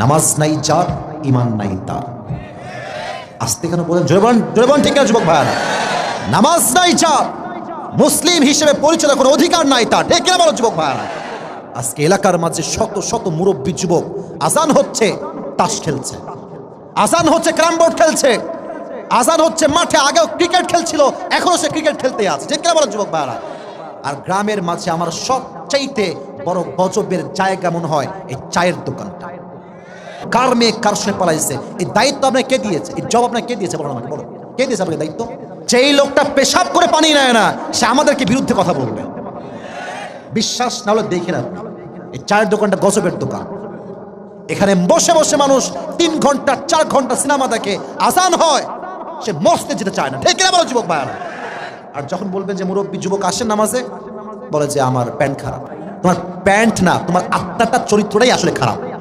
নামাজ নাই যার ইমান নাই তার। আসতে কেন বলেন? জোরে বলেন ঠিক আছে যুবক ভাইয়ারা? নামাজ নাই যার, মুসলিম হিসেবে পরিচয় কোনো অধিকার নাই তার। ঠিক কিনা বলো যুবক ভাইয়ারা? আজকে এলাকার মাঝে শত শত মুরব্বী যুবক আজান হচ্ছে, তাস খেলছে। আজান হচ্ছে, ক্রাম বোর্ড খেলছে। আজান হচ্ছে, মাঠে আগেও ক্রিকেট খেলছিল, এখনও সে ক্রিকেট খেলতে আছে। ঠিক কিনা বলো যুবক ভাইয়ারা? আর গ্রামের মাঝে আমার সবচাইতে বড় গজবের জায়গা মনে হয়, এই চায়ের দোকানটা। কার মেয়ে কার সঙ্গে পালাইছে? এই দায়িত্ব আপনাকে কে দিয়েছে? এই জব আপনাকে কে দিয়েছে? বলুন আমাকে বলো কে দিয়েছে আপনাকে দায়িত্ব? যেই লোকটা পেশাব করে পানি নেয় না, সে আমাদেরকে বিরুদ্ধে কথা বলবে। বিশ্বাস না হলে দেখে না। এই চায়ের দোকানটা গজবের দোকান। এখানে বসে বসে মানুষ তিন ঘণ্টা, চার ঘণ্টা সিনেমা দেখে আসান হয়। সে মস্তে যেতে চায় না। ঠিক কিনা বলো যুবক ভাইয়ারা? আর যখন বলবেন যে মুরব্বী, যুবক আসেন নামাজে, বলে যে আমার প্যান্ট খারাপ। তোমার প্যান্ট না, তোমার আত্মাটা, চরিত্রটাই আসলে খারাপ।